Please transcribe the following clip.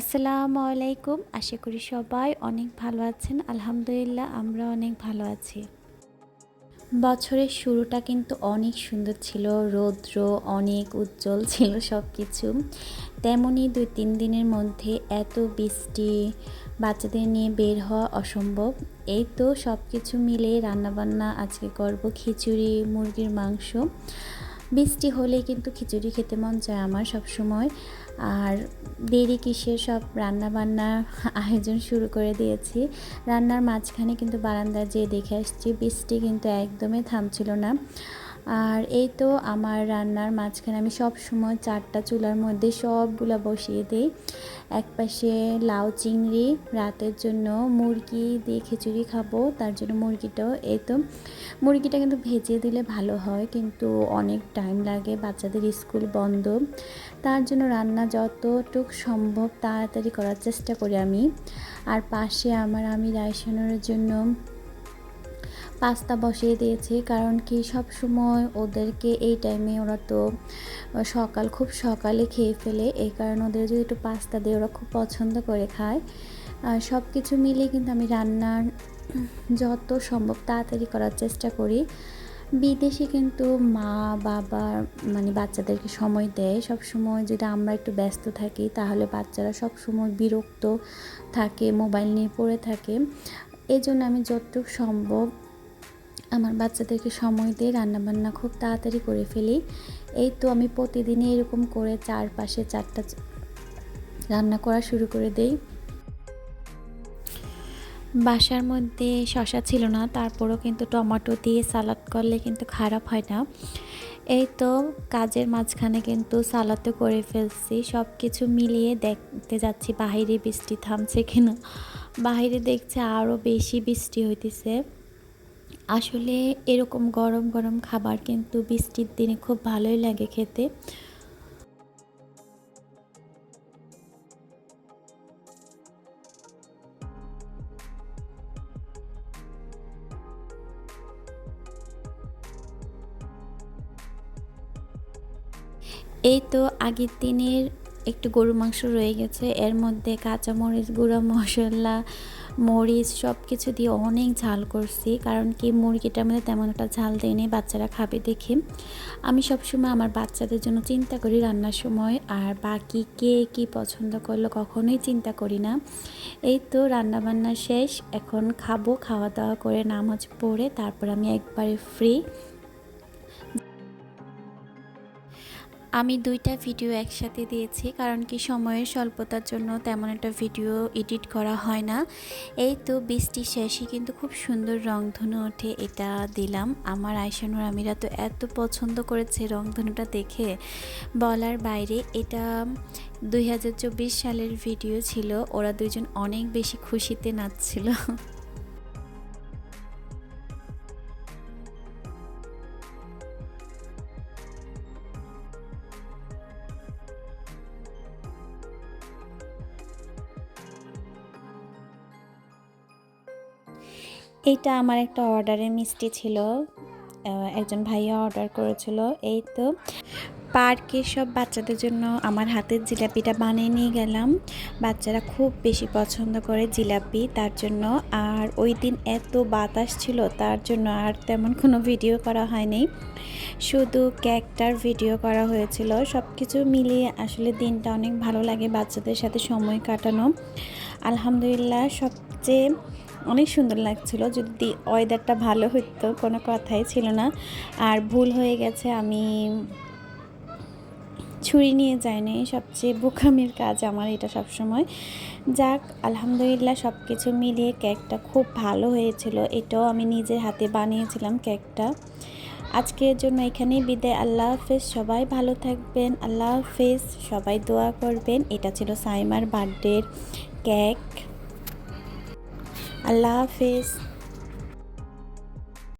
আসসালামু আলাইকুম। আশা করি সবাই অনেক ভালো আছেন। আলহামদুলিল্লাহ, আমরা অনেক ভালো আছি। বছরের শুরুটা কিন্তু অনেক সুন্দর ছিল। রৌদ্র অনেক উজ্জ্বল ছিল সব কিছু তেমনই দুই, তিন দিনের মধ্যে এত বৃষ্টি, বাচ্চাদের নিয়ে বের হওয়া অসম্ভব। এই তো সব কিছু মিলে রান্নাবান্না আজকে করব খিচুড়ি, মুরগির মাংস। বৃষ্টি হলে কিন্তু খিচুড়ি খেতে মন চায় আমার সব সময় আর দেরি কিসের সব রান্না বান্নার আয়োজন শুরু করে দিয়েছি। রান্নার মাঝখানে কিন্তু বারান্দা যেয়ে দেখে আসছি, বৃষ্টি কিন্তু একদমই থামছিল না। আর এই তো আমার রান্নার মাঝখানে আমি সব সময় চারটা চুলার মধ্যে সবগুলো বসিয়ে দিই। এক পাশে লাউ, চিংড়ি, রাতের জন্য মুরগি দিয়ে খিচুড়ি খাব, তার জন্য মুরগিটাও এই তো। মুরগিটা কিন্তু ভেজে দিলে ভালো হয়, কিন্তু অনেক টাইম লাগে, বাচ্চাদের স্কুল বন্ধ। তার জন্য রান্না যতটুক সম্ভব তাড়াতাড়ি করার চেষ্টা করি আমি। আর পাশে আমার আমি রাইসানোর জন্য পাস্তা বসিয়ে দিয়েছি, কারণ কি সব সময় ওদেরকে এই টাইমে ওরা তো সকাল, খুব সকালে খেয়ে ফেলে। এই কারণে ওদের যদি একটু পাস্তা দিয়ে ওরা খুব পছন্দ করে খায়। সব কিছু মিলিয়ে কিন্তু আমি রান্নার যত সম্ভব তাড়াতাড়ি করার চেষ্টা করি। বিদেশে কিন্তু মা, বাবা মানে বাচ্চাদেরকে সময় দেয়। সব সময় যদি আমরা একটু ব্যস্ত থাকি, তাহলে বাচ্চারা সব সময় বিরক্ত থাকে, মোবাইল নিয়ে পড়ে থাকে। এই জন্য আমি যতটুকু সম্ভব আমার বাচ্চাদেরকে সময় দিয়ে রান্নাবান্না খুব তাড়াতাড়ি করে ফেলি। এই তো আমি প্রতিদিনই এরকম করে চারপাশে চারটা রান্না করা শুরু করে দেই। বাসার মধ্যে শশা ছিল না, তারপরও কিন্তু টমেটো দিয়ে সালাদ করলে কিন্তু খারাপ হয় না। এই তো কাজের মাঝখানে কিন্তু সালাদও করে ফেলছি সব কিছু মিলিয়ে দেখতে যাচ্ছি বাহিরে বৃষ্টি থামছে কিনা। বাহিরে দেখছে আরও বেশি বৃষ্টি হইতেছে। আসলে এরকম গরম গরম খাবার কিন্তু বৃষ্টির দিনে খুব ভালোই লাগে খেতে। এই তো আগের দিনের একটু গরু মাংস রয়ে গেছে, এর মধ্যে কাঁচামরিচ, গুঁড়া মশলা মরিচ সব কিছু দিয়ে অনেক ঝাল করছি, কারণ কি মুরগিটার মধ্যে তেমন একটা ঝাল দেয়নি বাচ্চারা খাবে দেখে। আমি সবসময় আমার বাচ্চাদের জন্য চিন্তা করি রান্নার সময়, আর বাকি কে কি পছন্দ করল কখনোই চিন্তা করি না। এই তো রান্নাবান্না শেষ, এখন খাব খাওয়া দাওয়া করে নামাজ পড়ে, তারপর আমি একবারে ফ্রি আমি দুইটা ভিডিও একসাথে দিয়েছি, কারণ কি সময়ের স্বল্পতার জন্য তেমন একটা ভিডিও এডিট করা হয় না। এই তো বৃষ্টি শেষে কিন্তু খুব সুন্দর রংধনু ওঠে এটা দিলাম। আমার আয়সানুর আমিরা তো এত পছন্দ করেছে রংধনুটা দেখে। বলার বাইরে এটা দুই হাজার চব্বিশ সালের ভিডিও ছিল, ওরা দুজন অনেক বেশি খুশিতে নাচছিল। এইটা আমার একটা অর্ডারের মিষ্টি ছিল। একজন ভাইয়া অর্ডার করেছিল। এই তো পার্কে সব বাচ্চাদের জন্য আমার হাতের জিলাপিটা বানিয়ে নিয়ে গেলাম। বাচ্চারা খুব বেশি পছন্দ করে জিলাপি, তার জন্য। আর ওই দিন এত বাতাস ছিল, তার জন্য আর তেমন কোনো ভিডিও করা হয়নি। শুধু কেকটার ভিডিও করা হয়েছিল। সব কিছু মিলিয়ে আসলে দিনটা অনেক ভালো লাগে বাচ্চাদের সাথে সময় কাটানো। আলহামদুলিল্লাহ, সবচেয়ে অনেক সুন্দর লাগছিল। যদি ওয়েদারটা ভালো হতো কোনো কথাই ছিল না। আর ভুল হয়ে গেছে, আমি ছুরি নিয়ে যায়নি সবচেয়ে বোকামির কাজ আমার এটা সবসময়। যাক, আলহামদুলিল্লাহ সব কিছু মিলিয়ে কেকটা খুব ভালো হয়েছিল। এটাও আমি নিজের হাতে বানিয়েছিলাম কেকটা। আজকের জন্য এখানেই বিদায়। আল্লাহ হাফেজ। সবাই ভালো থাকবেন। আল্লাহ হাফেজ। সবাই দোয়া করবেন। এটা ছিল সাইমার বার্থডের কেক। আল্লাহ হাফেজ।